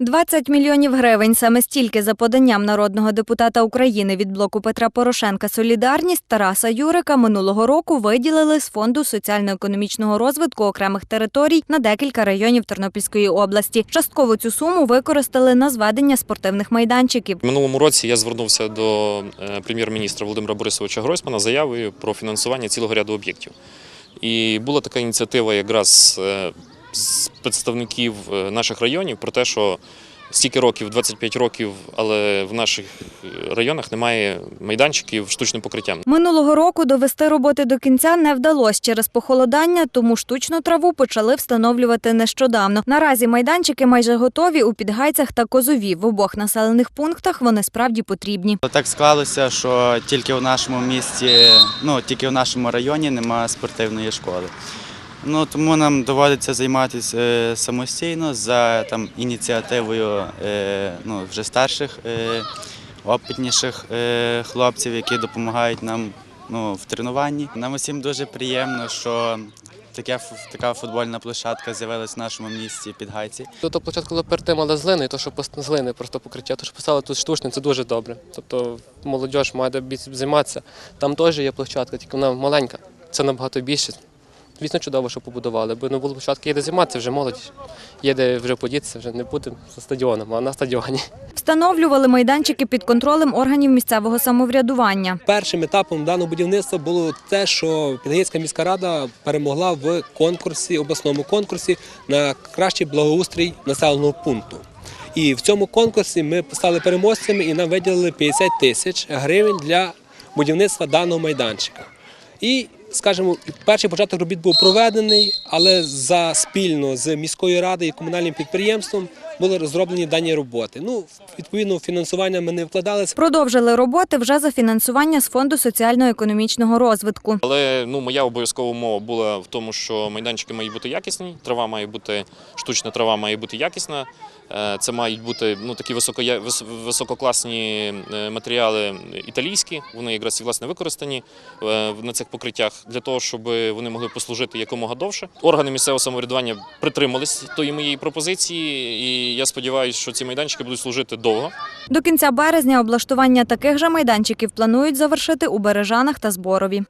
20 мільйонів гривень саме стільки за поданням народного депутата України від блоку Петра Порошенка Солідарність Тараса Юрика минулого року виділили з фонду соціально-економічного розвитку окремих територій на декілька районів Тернопільської області. Частково цю суму використали на зведення спортивних майданчиків. Минулому році я звернувся до е, прем'єр-міністра Володимира Борисовича Гройсмана заявою про фінансування цілого ряду об'єктів. І була така ініціатива якраз е, з представників е, наших районів про те, що стільки років, 25 років, але в наших е, районах немає майданчиків штучним покриттям. Минулого року довести роботи до кінця не вдалося через похолодання, тому штучну траву почали встановлювати нещодавно. Наразі майданчики майже готові у Підгайцях та Козові. В обох населених пунктах вони справді потрібні. Так склалося, що тільки в нашому місті, ну тільки в нашому районі немає спортивної школи. Ну тому нам доводиться займатися е, самостійно за там ініціативою е, ну, вже старших, е, опитніших е, хлопців, які допомагають нам ну, в тренуванні. Нам усім дуже приємно, що таке, така футбольна площадка з'явилась в нашому місті Підгайці. Тобто спочатку коли перед тим мали з глини, то що пос- з глини просто покриття, то що поставили тут штучне, це дуже добре. Тобто молодь має займатися. Там теж є площадка, тільки вона маленька. Це набагато більше. Звісно, чудово, що побудували. Бо не було площадки, є де займатися, вже молодь. Є де вже подітися, вже не буде за стадіоном, а на стадіоні. Встановлювали майданчики під контролем органів місцевого самоврядування. Першим етапом даного будівництва було те, що Підгаїцька міська рада перемогла в конкурсі, обласному конкурсі на кращий благоустрій населеного пункту. І в цьому конкурсі ми стали переможцями і нам виділили 50 тисяч гривень для будівництва даного майданчика. І, скажімо, перший початок робіт був проведений, але за спільно з міською радою і комунальним підприємством були розроблені дані роботи. Ну, відповідно, фінансування ми не вкладалися. Продовжили роботи вже за фінансування з фонду соціально-економічного розвитку. Але ну, моя обов'язкова умова була в тому, що майданчики мають бути якісні, трава має бути, штучна трава має бути якісна. Е, Це мають бути ну, такі високоя- висококласні е, матеріали італійські, вони якраз і власне використані е, на цих покриттях для того, щоб вони могли послужити якомога довше. Органи місцевого самоврядування притримались тої моєї пропозиції, і я сподіваюся, що ці майданчики будуть служити довго. До кінця березня облаштування таких же майданчиків планують завершити у Бережанах та Зборові.